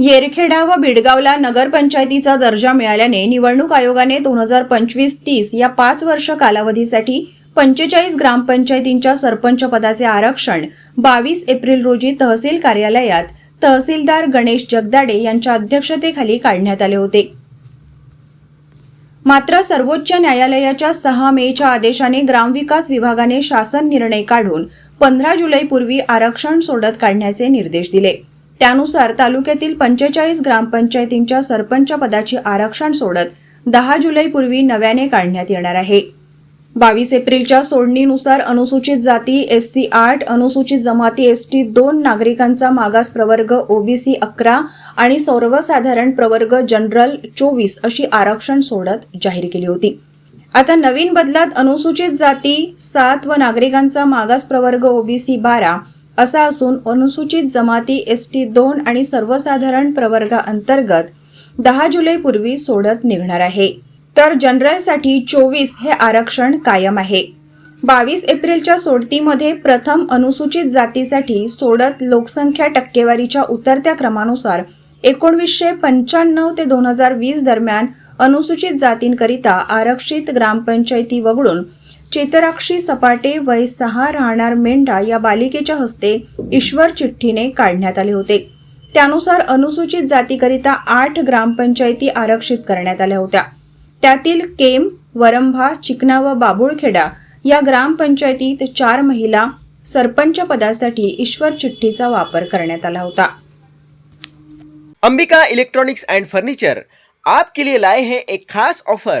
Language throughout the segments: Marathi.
येरखेडा व बिडगावला नगरपंचायतीचा दर्जा मिळाल्याने निवडणूक आयोगाने दोन हजार पंचवीस तीस या पाच वर्ष कालावधीसाठी पंचेचाळीस ग्रामपंचायतींच्या सरपंच पदाचे आरक्षण बावीस एप्रिल रोजी तहसील कार्यालयात तहसीलदार गणेश जगदाडे यांच्या अध्यक्षतेखाली काढण्यात आले होते. मात्र सर्वोच्च न्यायालयाच्या सहा मेच्या आदेशाने ग्रामविकास विभागाने शासन निर्णय काढून पंधरा जुलैपूर्वी आरक्षण सोडत काढण्याचे निर्देश दिले. त्यानुसार तालुक्यातील पंचेचाळीस ग्रामपंचायतींच्या सरपंच पदाची आरक्षण सोडत दहा जुलैपूर्वी नव्याने काढण्यात येणार आहे. बावीस एप्रिलच्या सोडणीनुसार अनुसूचित जाती एस सी आठ अनुसूचित जमाती एस टी दोन नागरिकांचा मागास प्रवर्ग ओबीसी अकरा आणि सर्वसाधारण प्रवर्ग जनरल चोवीस अशी आरक्षण सोडत जाहीर केली होती. आता नवीन बदलात अनुसूचित जाती सात व नागरिकांचा मागास प्रवर्ग ओबीसी बारा असा असून अनुसूचित जमाती एस टी दोन आणि सर्वसाधारण प्रवर्गाअंतर्गत दहा जुलैपूर्वी सोडत निघणार आहे. तर जनरलसाठी चोवीस हे आरक्षण कायम आहे. बावीस एप्रिलच्या सोडतीमध्ये प्रथम अनुसूचित जातीसाठी सोडत लोकसंख्या टक्केवारीच्या उतरत्या क्रमानुसार एकोणवीसशे पंच्याण्णव ते दोन हजार वीस दरम्यान अनुसूचित जातींकरिता आरक्षित ग्रामपंचायती वगळून चितराक्षी सपाटे वय सहा राहणार मेंढा या बालिकेच्या हस्ते ईश्वर चिठ्ठीने काढण्यात आले होते. त्यानुसार अनुसूचित जातीकरिता आठ ग्रामपंचायती आरक्षित करण्यात आल्या होत्या. त्यातील केम वरंभा चिकना व बाबुळखेडा या ग्रामपंचायतीत चार महिला सरपंच पदासाठी ईश्वर चिठ्ठीचा वापर करण्यात आला होता. अंबिका इलेक्ट्रॉनिक्स एंड फर्नीचर आपके लिए लाए हैं एक खास ऑफर.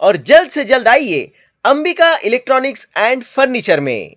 और जल्द से जल्द आइए अंबिका इलेक्ट्रॉनिक्स एंड फर्नीचर में।